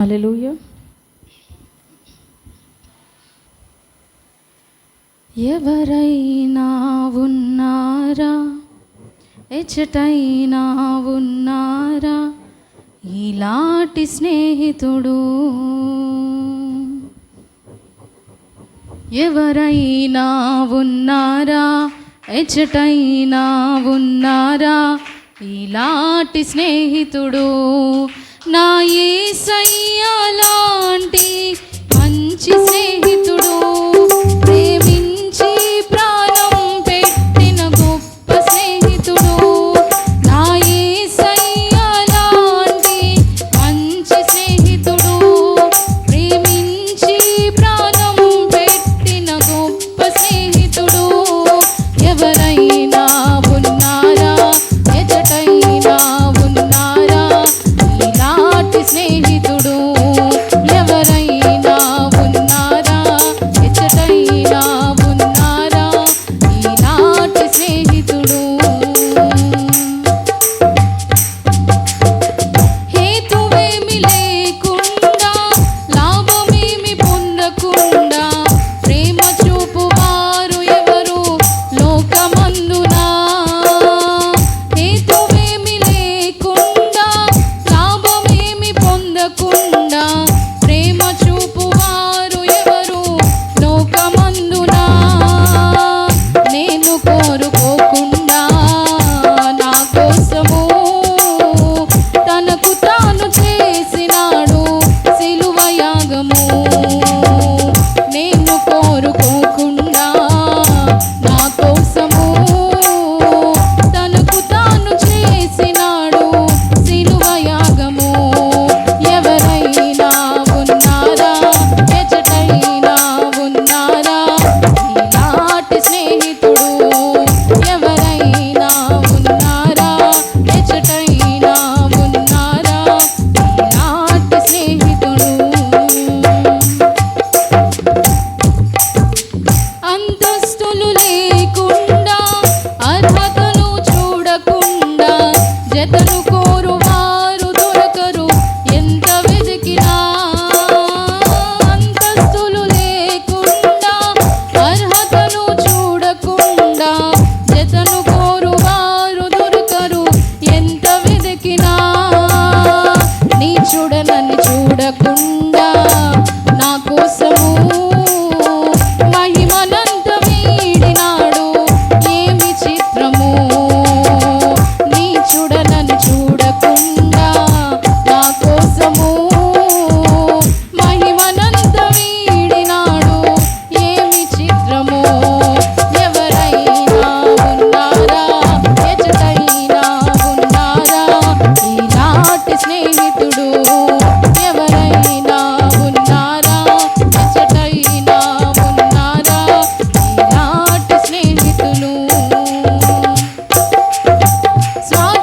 Hallelujah ఎవరైనా ఉన్నారా? ఎచ్చటైనా ఉన్నారా? ఇలాంటి స్నేహితుడు ఎవరైనా ఉన్నారా? ఎచ్చటైనా ఉన్నారా? ఇలాంటి స్నేహితుడు నా ఏసయ్యాలా you. the Luko. So